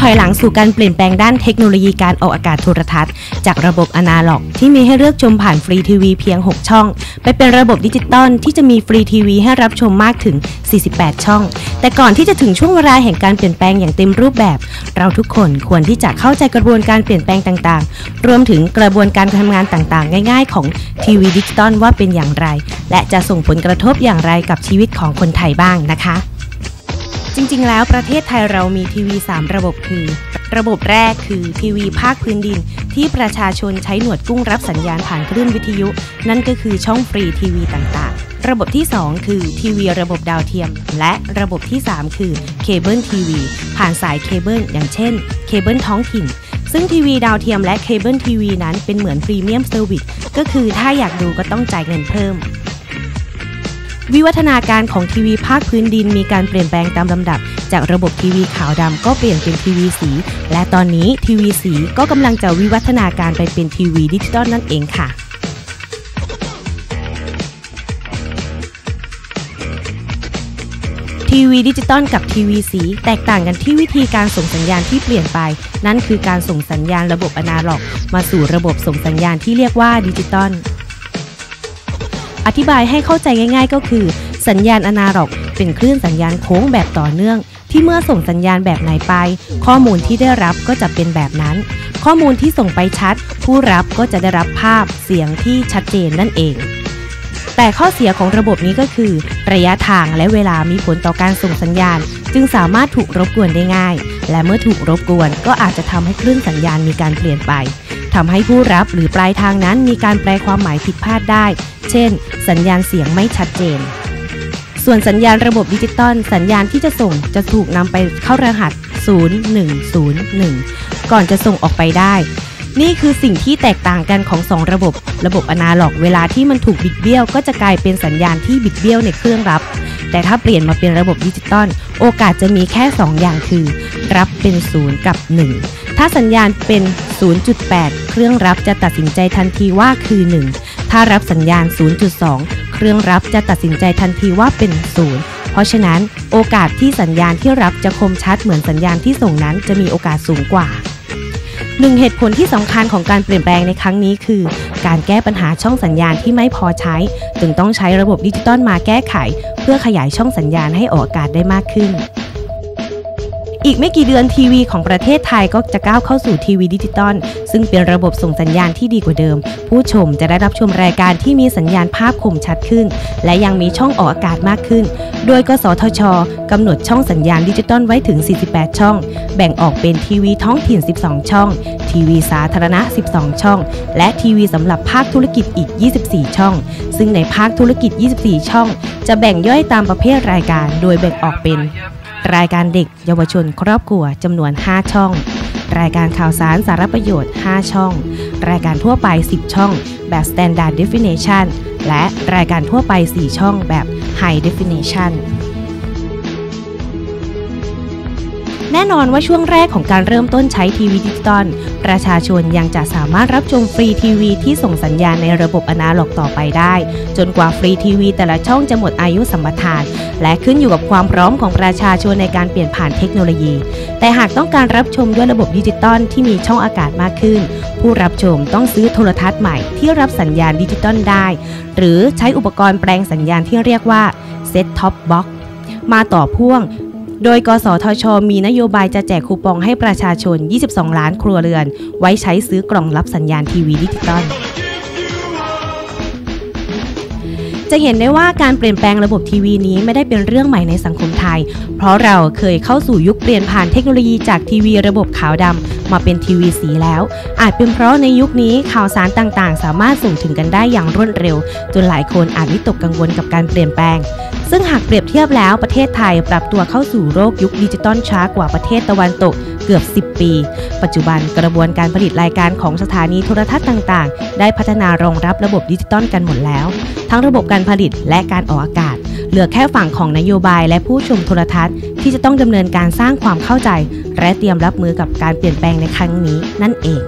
ถอยหลังสู่การเปลี่ยนแปลงด้านเทคโนโลยีการออกอากาศโทรทัศน์ จากระบบอนาล็อก ที่มีให้เลือกชมผ่านฟรีทีวีเพียง 6 ช่อง ไปเป็นระบบดิจิตอลที่จะมีฟรีทีวีให้รับชมมากถึง 48 ช่อง แต่ก่อนที่จะถึงช่วงเวลาแห่งการเปลี่ยนแปลงอย่างเต็มรูปแบบ เราทุกคนควรที่จะเข้าใจกระบวนการเปลี่ยนแปลงต่างๆ รวมถึงกระบวนการทำงานต่างๆ ง่าย ๆ ของทีวีดิจิตอลว่าเป็นอย่างไร และจะส่งผลกระทบอย่างไรกับชีวิตของคนไทยบ้างนะคะ จริง ๆ แล้วประเทศไทยเรามีทีวี 3 ระบบคือ ระบบแรกคือทีวีภาคพื้นดิน ที่ประชาชนใช้หนวดกุ้งรับสัญญาณผ่านคลื่นวิทยุ นั่นก็คือช่องฟรีทีวีต่างๆ ระบบที่ 2 คือทีวีระบบดาวเทียม และระบบที่ 3 คือเคเบิลทีวีผ่านสายเคเบิลอย่างเช่นเคเบิลท้องถิ่นซึ่งทีวีดาวเทียมและเคเบิลทีวีนั้นเป็นเหมือนพรีเมียมเซอร์วิสก็คือถ้าอยากดูก็ต้องจ่ายเงินเพิ่ม วิวัฒนาการของทีวีภาคพื้นดินมีการเปลี่ยนแปลงตามลำดับ จากระบบทีวีขาวดำก็เปลี่ยนเป็นทีวีสี และตอนนี้ทีวีสีก็กำลังจะวิวัฒนาการไปเป็นทีวีดิจิตอลนั่นเองค่ะทีวีดิจิตอลกับทีวีสีแตกต่างกันที่วิธีการส่งสัญญาณที่เปลี่ยนไป นั่นคือการส่งสัญญาณระบบอนาล็อก มาสู่ระบบส่งสัญญาณที่เรียกว่าดิจิตอล อธิบายให้เข้าใจง่าย ๆ ก็คือ สัญญาณอนาล็อก เป็นคลื่นสัญญาณโค้งแบบต่อเนื่อง ที่เมื่อส่งสัญญาณแบบไหนไป ข้อมูลที่ได้รับก็จะเป็นแบบนั้น ข้อมูลที่ส่งไปชัด ผู้รับก็จะได้รับภาพเสียงที่ชัดเจนนั่นเอง แต่ข้อเสียของระบบนี้ก็คือ ระยะทางและเวลามีผลต่อการส่งสัญญาณ จึงสามารถถูกรบกวนได้ง่าย และเมื่อถูกรบกวน ก็อาจจะทำให้คลื่นสัญญาณมีการเปลี่ยนไปทำให้ผู้รับหรือปลายทางนั้นมีการแปลความหมายผิดพลาดได้ เช่น สัญญาณเสียงไม่ชัดเจน ส่วนสัญญาณระบบดิจิตอลสัญญาณที่จะส่งจะถูกนำไปเข้ารหัส 0101 ก่อนจะส่งออกไปได้ นี่คือสิ่งที่แตกต่างกันของ 2 ระบบ ระบบอนาล็อกเวลาที่มันถูกบิดเบี้ยว ก็จะกลายเป็นสัญญาณที่บิดเบี้ยวในเครื่องรับ แต่ถ้าเปลี่ยนมาเป็นระบบดิจิตอลโอกาสจะมีแค่ 2 อย่างคือ รับเป็น 0 กับ 1 ถ้าสัญญาณเป็น 0.8 เครื่องรับจะตัดสินใจทันทีว่าคือ 1 ถ้ารับสัญญาณ 0.2 เครื่องรับจะตัดสินใจทันทีว่าเป็น0เพราะฉะนั้นโอกาสที่สัญญาณที่รับจะคมชัดเหมือนสัญญาณที่ส่งนั้นจะมีโอกาสสูงกว่าหนึ่งเหตุผลที่สำคัญของการเปลี่ยนแปลงในครั้งนี้คือ การแก้ปัญหาช่องสัญญาณที่ไม่พอใช้ จึงต้องใช้ระบบดิจิตอลมาแก้ไข เพื่อขยายช่องสัญญาณให้ออกอากาศได้มากขึ้น อีกไม่กี่เดือนทีวีของประเทศไทยก็จะก้าวเข้าสู่ทีวีดิจิตอลซึ่งเป็นระบบส่งสัญญาณที่ดีกว่าเดิม ผู้ชมจะได้รับชมรายการที่มีสัญญาณภาพคมชัดขึ้น และยังมีช่องออกอากาศมากขึ้น โดยกสทชกำหนดช่องสัญญาณดิจิตอลไว้ถึง 48 ช่อง แบ่งออกเป็นทีวีท้องถิ่น 12 ช่อง ทีวีสาธารณะ 12 ช่อง และทีวีสำหรับภาคธุรกิจอีก 24 ช่อง ซึ่งในภาคธุรกิจ 24 ช่อง จะแบ่งย่อยตามประเภทรายการ โดยแบ่งออกเป็น รายการเด็กเยาวชนครอบครัวจำนวน 5 ช่อง รายการข่าวสารสารประโยชน์ 5 ช่อง รายการทั่วไป 10 ช่อง แบบ Standard Definition และรายการทั่วไป 4 ช่องแบบ High Definition แน่นอนว่าช่วงแรกของการเริ่มต้นใช้ทีวีดิจิตอลประชาชนยังจะสามารถรับชมฟรีทีวีที่ส่งสัญญาณในระบบอนาล็อกต่อไปได้ จนกว่าฟรีทีวีแต่ละช่องจะหมดอายุสัมปทาน และขึ้นอยู่กับความพร้อมของประชาชนในการเปลี่ยนผ่านเทคโนโลยี แต่หากต้องการรับชมด้วยระบบดิจิตอลที่มีช่องอากาศมากขึ้น ผู้รับชมต้องซื้อโทรทัศน์ใหม่ที่รับสัญญาณดิจิตอลได้ หรือใช้อุปกรณ์แปลงสัญญาณที่เรียกว่า Set Top Box มาต่อพ่วง โดย กสทช มีนโยบายจะแจกคูปองให้ประชาชน 22 ล้านครัวเรือน ไว้ใช้ซื้อกล่องรับสัญญาณทีวีดิจิตอล จะเห็นได้ว่าการเปลี่ยนแปลงระบบทีวีนี้ไม่ได้เป็นเรื่องใหม่ในสังคมไทย เพราะเราเคยเข้าสู่ยุคเปลี่ยนผ่านเทคโนโลยีจากทีวีระบบขาวดำมาเป็นทีวีสีแล้ว อาจเป็นเพราะในยุคนี้ข่าวสารต่างๆ สามารถส่งถึงกันได้อย่างรวดเร็ว จนหลายคนอาจวิตกกังวลกับการเปลี่ยนแปลง ซึ่งหากเปรียบเทียบแล้วประเทศไทยปรับตัวเข้าสู่โลกยุคดิจิตอลช้ากว่าประเทศตะวันตก กือบ 10 ปี ปัจจุบันกระบวนการผลิตรายการของสถานีโทรทัศน์ต่างๆ ได้พัฒนารองรับระบบดิจิตอลกันหมดแล้ว ทั้งระบบการผลิตและการออกอากาศ เหลือแค่ฝั่งของนโยบายและผู้ชมโทรทัศน์ ที่จะต้องดำเนินการสร้างความเข้าใจ และเตรียมรับมือกับการเปลี่ยนแปลงในครั้งนี้นั่นเอง